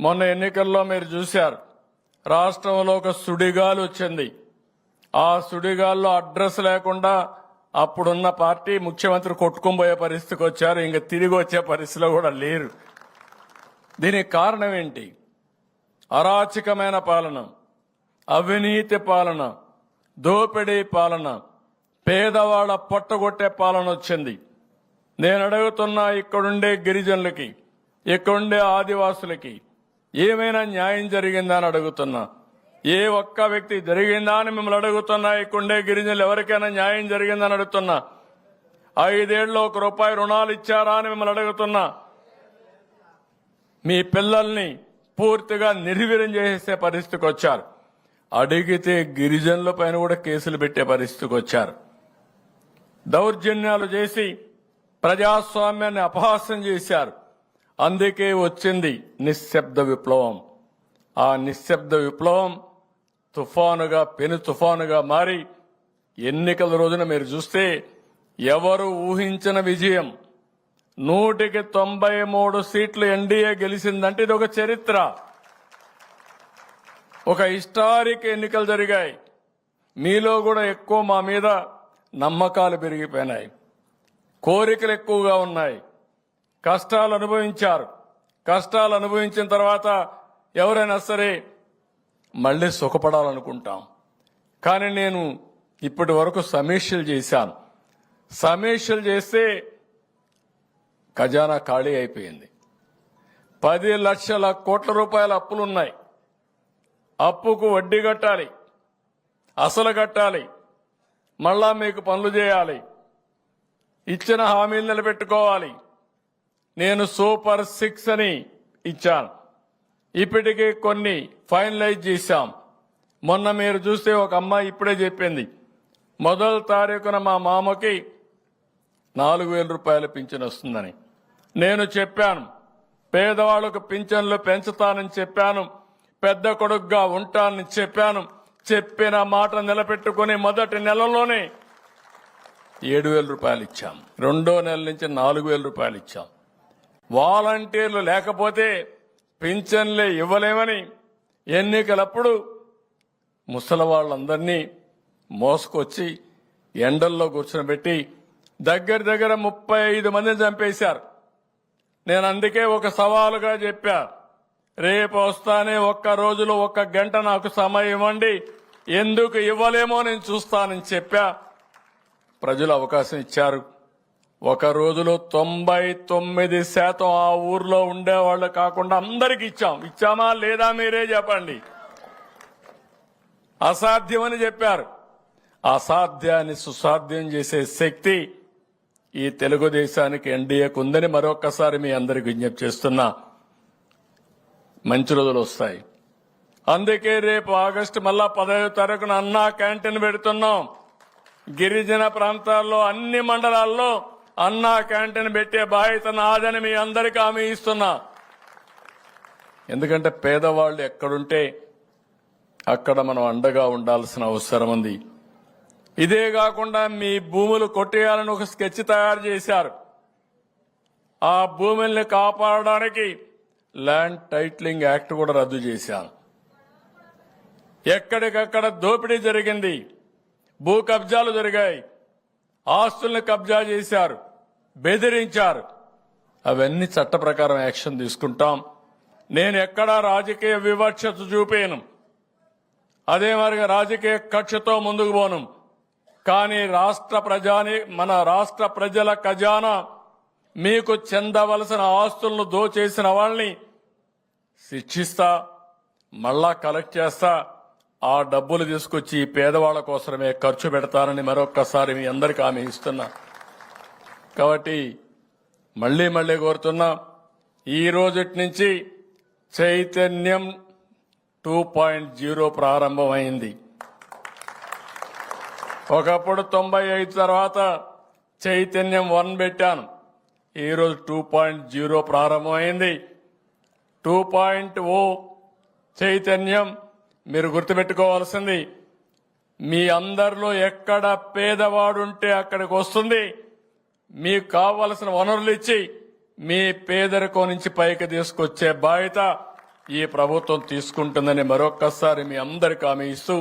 మొన్న ఎన్నికల్లో మీరు చూశారు రాష్ట్రంలో ఒక సుడిగాలు వచ్చింది. ఆ సుడిగాల్లో అడ్రస్ లేకుండా అప్పుడున్న పార్టీ ముఖ్యమంత్రి కొట్టుకుపోయే పరిస్థితికి వచ్చారు ఇంకా తిరిగి వచ్చే పరిస్థితిలో కూడా లేరు. దీనికి కారణం ఏంటి? అరాచకమైన పాలన అవినీతి పాలన దోపిడీ పాలన పేదవాళ్ళ పొట్టగొట్టే పాలన వచ్చింది. నేను అడుగుతున్నా ఇక్కడుండే గిరిజనులకి ఇక్కడుండే ఆదివాసులకి ఏమైనా న్యాయం జరిగిందా అని అడుగుతున్నా. ఏ ఒక్క వ్యక్తి జరిగిందా అని మిమ్మల్ని అడుగుతున్నా. ఇక్కడుండే గిరిజనులు ఎవరికైనా న్యాయం జరిగిందని అడుగుతున్నా. ఐదేళ్ళు ఒక రూపాయి రుణాలు ఇచ్చారా అని మిమ్మల్ని అడుగుతున్నా. మీ పిల్లల్ని పూర్తిగా నిర్వీర్యం చేసే పరిస్థితికి వచ్చారు. అడిగితే గిరిజనుల పైన కూడా కేసులు పెట్టే పరిస్థితికి వచ్చారు. దౌర్జన్యాలు చేసి ప్రజాస్వామ్యాన్ని అపహాస్యం చేశారు. అందుకే వచ్చింది నిశ్శబ్ద విప్లవం. ఆ నిశ్శబ్ద విప్లవం తుఫానుగా పెను తుఫానుగా మారి ఎన్నికల రోజున మీరు చూస్తే ఎవరు ఊహించిన విజయం? నూటికి తొంభై మూడు సీట్లు ఎన్డీఏ గెలిచిందంటే ఇది ఒక చరిత్ర. ఒక హిస్టారిక్ ఎన్నికలు జరిగాయి. మీలో కూడా ఎక్కువ మా మీద నమ్మకాలు పెరిగిపోయినాయి. కోరికలు ఎక్కువగా ఉన్నాయి. కష్టాలు అనుభవించారు. కష్టాలు అనుభవించిన తర్వాత ఎవరైనా సరే మళ్ళీ సుఖపడాలనుకుంటాం. కానీ నేను ఇప్పటి వరకు సమీక్షలు చేశాను. సమీక్షలు చేస్తే ఖజానా ఖాళీ అయిపోయింది. పది లక్షల కోట్ల రూపాయల అప్పులున్నాయి. అప్పుకు వడ్డీ కట్టాలి. అసలు కట్టాలి. మళ్ళా మీకు పనులు చేయాలి. ఇచ్చిన హామీలు నిలబెట్టుకోవాలి. నేను సూపర్ సిక్స్ అని ఇచ్చాను. ఇప్పటికే కొన్ని ఫైనలైజ్ చేశాం. మొన్న మీరు చూస్తే ఒక అమ్మాయి ఇప్పుడే చెప్పింది. మొదటి తారీఖున మా మామకి నాలుగు వేల రూపాయల పింఛన్ వస్తుందని. నేను చెప్పాను. పేదవాళ్ళకు పింఛన్లు పెంచుతానని చెప్పాను. పెద్ద కొడుకుగా ఉంటానని చెప్పాను. చెప్పిన మాట నిలబెట్టుకుని మొదటి నెలలోనే ఏడు వేల రూపాయలు ఇచ్చాం. రెండో నెల నుంచి నాలుగు వేల రూపాయలు ఇచ్చాం. వాలంటీర్లు లేకపోతే పింఛన్లే ఇవ్వలేమని ఎన్నికలప్పుడు ముసలి వాళ్ళందరినీ మోసుకొచ్చి ఎండల్లో కూర్చోబెట్టి దగ్గర దగ్గర ముప్పై ఐదు మందిని చంపేశారు. నేను అందుకే ఒక సవాలుగా చెప్పా. రేపు వస్తానే ఒక్క రోజులో ఒక్క గంట నాకు సమయం ఇవ్వండి. ఎందుకు ఇవ్వలేమో నేను చూస్తానని చెప్పా. ప్రజలు అవకాశం ఇచ్చారు. ఒక రోజులో తొంభై తొమ్మిది శాతం ఆ ఊర్లో ఉండేవాళ్ళు కాకుండా అందరికి ఇచ్చాం. ఇచ్చామా లేదా మీరే చెప్పండి. అసాధ్యమని చెప్పారు. అసాధ్యాన్ని సుసాధ్యం చేసే శక్తి ఈ తెలుగుదేశానికి ఎన్డీఏకు ఉందని మరొక్కసారి మీ అందరికి విజ్ఞప్తి చేస్తున్నా. మంచి రోజులు వస్తాయి. అందుకే రేపు ఆగస్టు మళ్ళా పదహైదు తారీఖున అన్నా క్యాంటీన్ పెడుతున్నాం. గిరిజన ప్రాంతాల్లో అన్ని మండలాల్లో అన్నా క్యాంటీన్ పెట్టే బాధ్యత నాదని మీ అందరికీ హామీ ఇస్తున్నా. ఎందుకంటే పేదవాళ్ళు ఎక్కడుంటే అక్కడ మనం అండగా ఉండాల్సిన అవసరం ఉంది. ఇదే కాకుండా మీ భూములు కొట్టేయాలని ఒక స్కెచ్ తయారు చేశారు. ఆ భూముల్ని కాపాడడానికి ల్యాండ్ టైటిలింగ్ యాక్ట్ కూడా రద్దు చేశాను ఎక్కడికక్కడ దోపిడీ జరిగింది. భూ కబ్జాలు జరిగాయి. ఆస్తుల్ని కబ్జా చేశారు. బెదిరించారు. అవన్నీ చట్ట ప్రకారం యాక్షన్ తీసుకుంటాం. నేను ఎక్కడా రాజకీయ వివక్షత చూపేను. అదే మరిగా రాజకీయ కక్షతో ముందుకు పోను. కానీ రాష్ట్ర ప్రజాని మన రాష్ట్ర ప్రజల ఖజానా మీకు చెందవలసిన ఆస్తులను దోచేసిన వాళ్ళని శిక్షిస్తా మళ్ళా కలెక్ట్ చేస్తా ఆ డబ్బులు తీసుకొచ్చి పేదవాళ్ళ కోసమే ఖర్చు పెడతానని మరొక్కసారి మీ అందరికీ ఆమె ఇస్తున్నా. కాబట్టి మళ్ళీ మళ్ళీ కోరుతున్నా. ఈ రోజుటి నుంచి చైతన్యం టూ పాయింట్ జీరో ప్రారంభమైంది. ఒకప్పుడు తొంభై ఐదు తర్వాత చైతన్యం వన్ పెట్టాను. ఈరోజు టూ పాయింట్ జీరో ప్రారంభమైంది. టూ పాయింట్ ఓ చైతన్యం మీరు గుర్తుపెట్టుకోవాల్సింది. మీ అందరిలో ఎక్కడ పేదవాడుంటే అక్కడికి వస్తుంది మీకు కావలసిన వనరులు ఇచ్చి మీ పేదరికం నుంచి పైకి తీసుకొచ్చే బాధ్యత ఈ ప్రభుత్వం తీసుకుంటుందని మరొక్కసారి మీ అందరికి హామీ ఇస్తూ